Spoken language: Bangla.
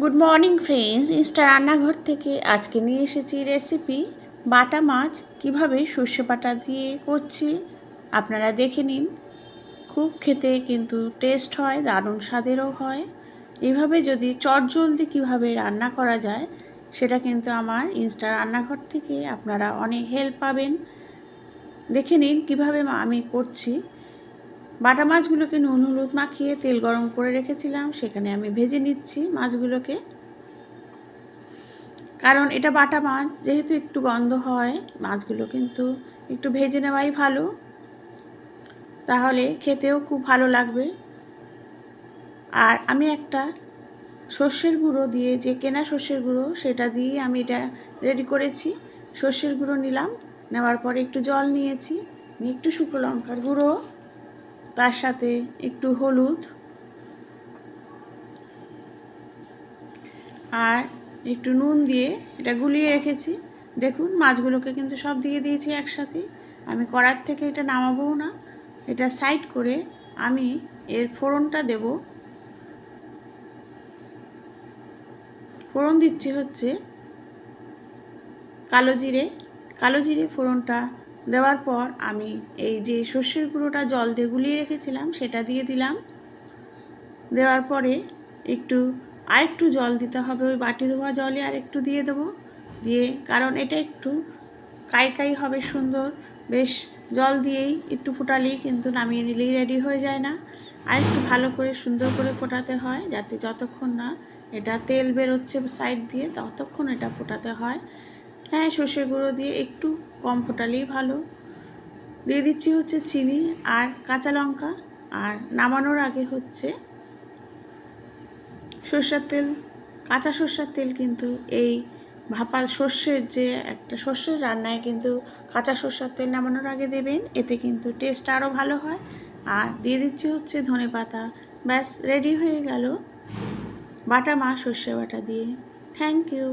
গুড মর্নিং ফ্রেন্ডস ইনস্টা রান্নাঘর থেকে আজকে নিয়ে এসেছি রেসিপি বাটা মাছ। কীভাবে সর্ষে বাটা দিয়ে করছি আপনারা দেখে নিন। খুব খেতে কিন্তু টেস্ট হয়, দারুণ স্বাদেরও হয়। এভাবে যদি চটজলদি কীভাবে রান্না করা যায়, সেটা কিন্তু আমার ইনস্টা রান্নাঘর থেকে আপনারা অনেক হেল্প পাবেন। দেখে নিন কীভাবে আমি করছি। বাটা মাছগুলোকে নুন, হলুদ মাখিয়ে তেল গরম করে রেখেছিলাম। সেখানে আমি ভেজে নিচ্ছি মাছগুলোকে। কারণ এটা বাটা মাছ, যেহেতু একটু গন্ধ হয়, মাছগুলো কিন্তু একটু ভেজে নেওয়াই ভালো। তাহলে খেতেও খুব ভালো লাগবে। আর আমি একটা সর্ষের গুঁড়ো দিয়ে, যে কেনা সর্ষের গুঁড়ো, সেটা দিয়ে আমি এটা রেডি করেছি। সর্ষের গুঁড়ো নিলাম, নেওয়ার পরে একটু জল নিয়েছি। একটু শুকনো লঙ্কার গুঁড়ো। তার সাথে একটু হলুদ আর একটু নুন দিয়ে এটা গুলিয়ে রেখেছি। দেখুন, মাছগুলোকে কিন্তু সব দিয়ে দিয়েছি একসাথে। আমি কড়ার থেকে এটা নামাবো না। এটা সাইড করে আমি এর ফোড়নটা দেব। ফোড়ন দিচ্ছি হচ্ছে কালো জিরে। কালো জিরে ফোড়নটা দেওয়ার পর আমি এই যে সর্ষের গুঁড়োটা জল দিয়ে গুলিয়ে রেখেছিলাম, সেটা দিয়ে দিলাম। দেওয়ার পরে একটু, আরেকটু জল দিতে হবে, ওই বাটি ধোয়া জলে আর একটু দিয়ে দেবো। দিয়ে, কারণ এটা একটু কাই কাই হবে সুন্দর, বেশ জল দিয়েই একটু ফোটালেই কিন্তু নামিয়ে নিলেই রেডি হয়ে যায় না। আর একটু ভালো করে সুন্দর করে ফোটাতে হয়, যাতে যতক্ষণ না এটা তেল বেরোচ্ছে সাইড দিয়ে, ততক্ষণ এটা ফোটাতে হয়। হ্যাঁ সর্ষে গুঁড়ো দিয়ে একটু কম ফোটালেই ভালো। দিয়ে দিচ্ছি হচ্ছে চিনি আর কাঁচা লঙ্কা। আর নামানোর আগে হচ্ছে সর্ষের তেল, কাঁচা সর্ষের তেল কিন্তু এই ভাপা সর্ষের যে একটা সর্ষের রান্নায় কিন্তু কাঁচা সর্ষের তেল নামানোর আগে দেবেন, এতে কিন্তু টেস্ট আরও ভালো হয়। আর দিয়ে দিচ্ছি হচ্ছে ধনে পাতা। ব্যাস রেডি হয়ে গেল। বাটা মা, সর্ষে বাটা দিয়ে। Thank you